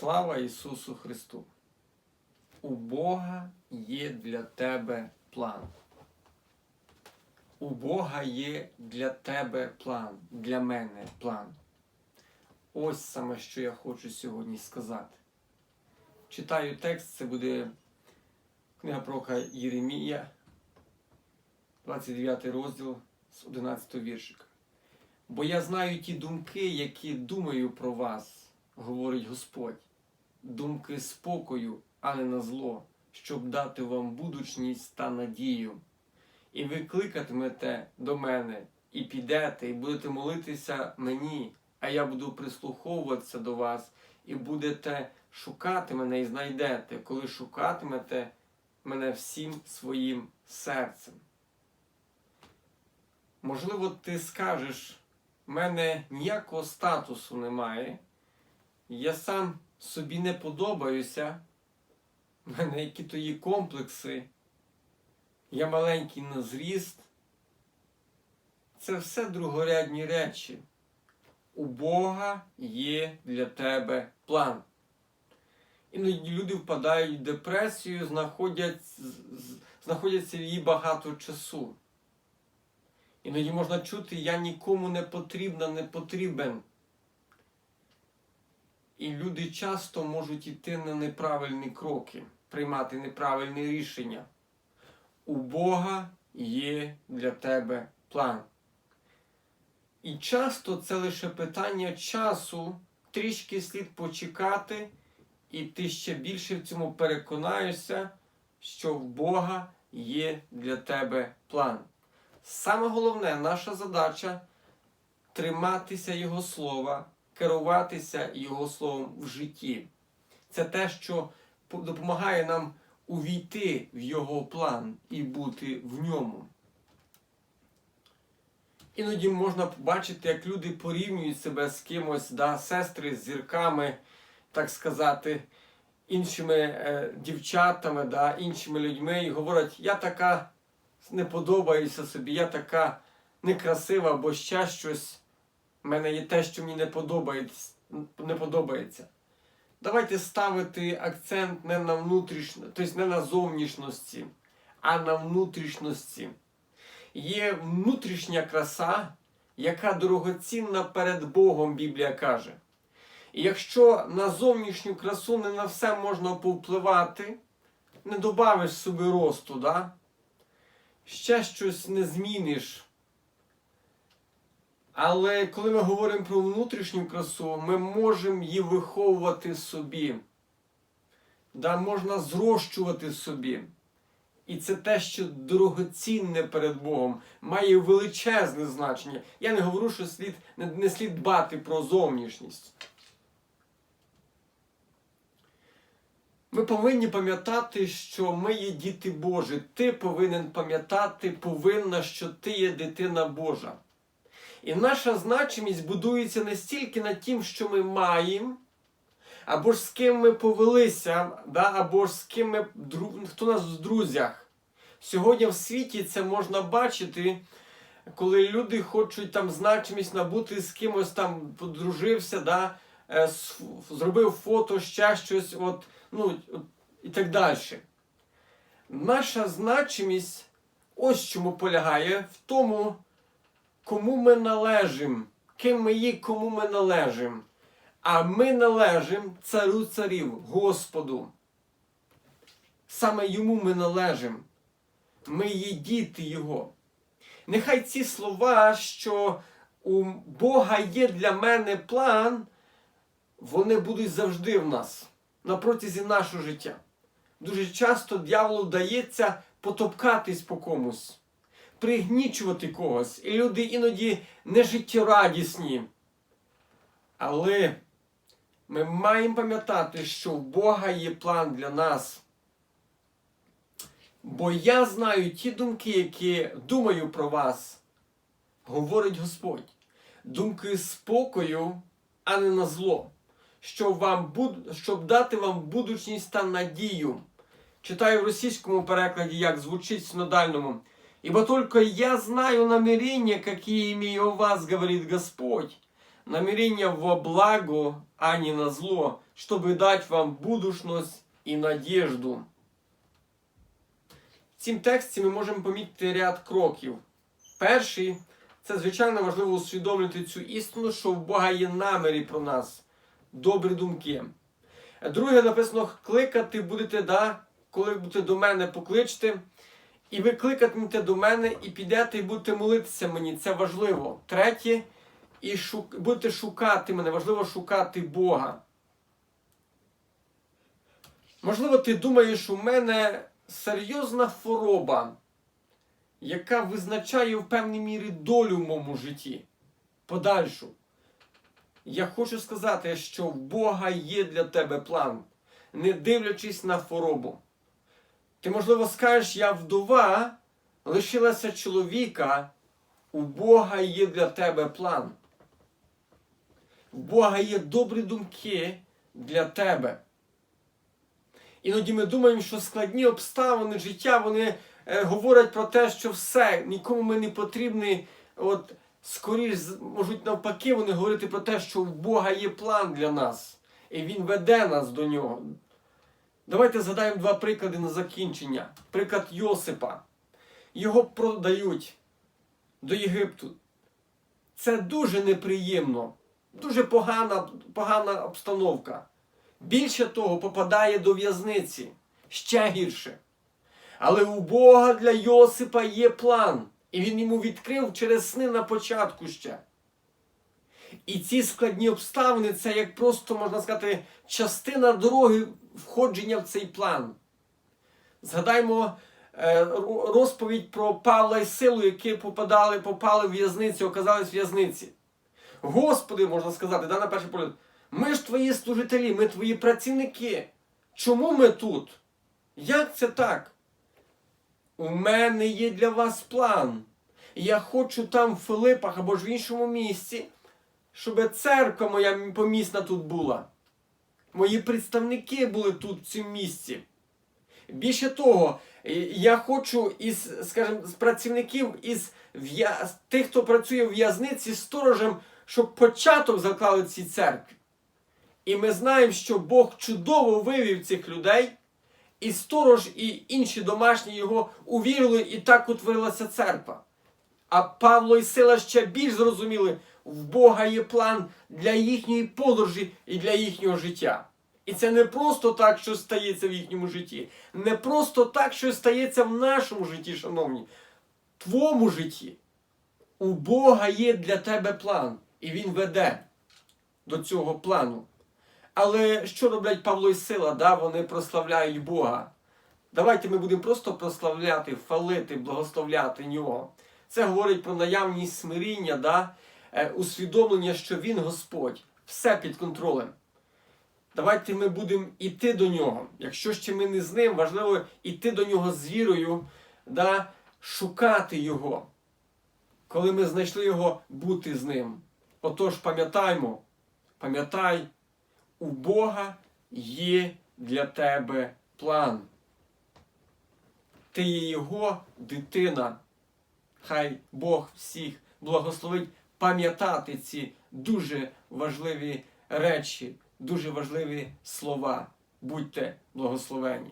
Слава Ісусу Христу! У Бога є для тебе план. У Бога є для тебе план, для мене план. Ось саме, що я хочу сьогодні сказати. Читаю текст, це буде книга пророка Єремія, 29 розділ з 11 віршика. Бо я знаю ті думки, які думаю про вас, говорить Господь, думки спокою, а не на зло, щоб дати вам будучність та надію. І ви кликатимете до мене, і підете, і будете молитися мені, а я буду прислуховуватися до вас, і будете шукати мене і знайдете, коли шукатимете мене всім своїм серцем. Можливо, ти скажеш, в мене ніякого статусу немає, я сам собі не подобаюся, в мене які то є комплекси, я маленький на зріст. Це все другорядні речі. У Бога є для тебе план. Іноді люди впадають в депресію, знаходять, знаходяться в її багато часу. Іноді можна чути, я нікому не потрібна, не потрібен. І люди часто можуть йти на неправильні кроки, приймати неправильні рішення. У Бога є для тебе план. І часто це лише питання часу, трішки слід почекати, і ти ще більше в цьому переконаєшся, що в Бога є для тебе план. Саме головне, наша задача триматися Його слова, керуватися Його словом в житті. Це те, що допомагає нам увійти в Його план і бути в ньому. Іноді можна побачити, як люди порівнюють себе з кимось, да, сестри з зірками, так сказати, іншими е, дівчатами, да, іншими людьми, і говорять, я така не подобаюся собі, я така некрасива, або ще щось. У мене є те, що мені не подобається. Не подобається. Давайте ставити акцент не на внутрішньо, тобто не на зовнішності, а на внутрішності. Є внутрішня краса, яка дорогоцінна перед Богом, Біблія каже. І якщо на зовнішню красу не на все можна повпливати, не додавиш собі росту, да? ще щось не зміниш. Але коли ми говоримо про внутрішню красу, ми можемо її виховувати собі. Да, Можна зрощувати собі. І це те, що дорогоцінне перед Богом, має величезне значення. Я не говорю, що слід, не, слід дбати про зовнішність. Ми повинні пам'ятати, що ми є діти Божі. Ти повинен пам'ятати, повинна, що ти є дитина Божа. І наша значимість будується не стільки на тим, що ми маємо, або ж з ким ми повелися, да, або ж з ким ми, хто нас в друзях. Сьогодні в світі це можна бачити, коли люди хочуть там значимість набути з кимось там подружився, да, зробив фото, ще щось, от, ну, і так далі. Наша значимість ось чому полягає в тому, кому ми належимо, ким ми є, кому ми належимо. А ми належимо царю царів, Господу. Саме йому ми належимо. Ми є діти Його. Нехай ці слова, що у Бога є для мене план, вони будуть завжди в нас на протязі нашого життя. Дуже часто дьяволу вдається потопкатись по комусь, пригнічувати когось. І люди іноді не життєрадісні. Але ми маємо пам'ятати, що в Бога є план для нас. Бо я знаю ті думки, які думаю про вас, говорить Господь. Думки спокою, а не на зло, щоб, вам, щоб дати вам будучність та надію. Читаю в російському перекладі, як звучить в синодальному. Ибо только я знаю намерения, какие имею у вас, говорит Господь, намерения во благо, а не на зло, чтобы дать вам будущность і надежду. В цім тексті ми можемо помітити ряд кроків. Перший це звичайно важливо усвідомлювати цю істину, що в Бога є наміри про нас, добрі думки. Друге написано: кликати будете, да, коли будете до мене покличте. І ви кликатимете до мене і підете і будете молитися мені. Це важливо. Третє, і шук... будете шукати мене. Важливо шукати Бога. Можливо, ти думаєш, у мене серйозна хвороба, яка визначає в певній мірі долю в моєму житті. Подальшу. Я хочу сказати, що в Бога є для тебе план, не дивлячись на хворобу. Ти, можливо, скажеш, я вдова, лишилася чоловіка, у Бога є для тебе план. У Бога є добрі думки для тебе. Іноді ми думаємо, що складні обставини життя вони е, говорять про те, що все, нікому ми не потрібні. От скоріш можуть навпаки вони говорити про те, що в Бога є план для нас, і Він веде нас до нього. Давайте згадаємо два приклади на закінчення. Приклад Йосипа. Його продають до Єгипту. Це дуже неприємно, дуже погана, погана обстановка. Більше того, попадає до в'язниці ще гірше. Але у Бога для Йосипа є план, і він йому відкрив через сни на початку ще. І ці складні обставини це як просто, можна сказати, частина дороги входження в цей план. Згадаймо е, розповідь про Павла і Силу, які попадали, попали в в'язницю, оказались в в'язниці. Господи, можна сказати, да, на перший погляд, ми ж твої служителі, ми твої працівники. Чому ми тут? Як це так? У мене є для вас план. Я хочу там в Филипах або ж в іншому місці, щоб церква моя помісна тут була. Мої представники були тут в цьому місці. Більше того, е, я хочу із, скажімо, з працівників із тих, хто працює в в'язниці, сторожем, щоб початок заклали цій церкві. І ми знаємо, що Бог чудово вивів цих людей, і сторож, і інші домашні його увірили, і так утворилася церква. А Павло і Сила ще більш зрозуміли, в Бога є план для їхньої подорожі і для їхнього життя. І це не просто так, що стається в їхньому житті, не просто так, що стається в нашому житті, шановні, в твоєму житті. У Бога є для тебе план, і Він веде до цього плану. Але що роблять Павло і Сила? Да? Вони прославляють Бога. Давайте ми будемо просто прославляти, хвалити, благословляти Нього. Це говорить про наявність смиріння, да? Е, усвідомлення, що Він Господь, все під контролем. Давайте ми будемо йти до нього. Якщо ще ми не з ним, важливо йти до нього з вірою, да? шукати Його. Коли ми знайшли його, бути з ним. Отож, пам'ятаймо, пам'ятай, у Бога є для тебе план. Ти є Його дитина. Хай Бог всіх благословить пам'ятати ці дуже важливі речі, дуже важливі слова. Будьте благословені.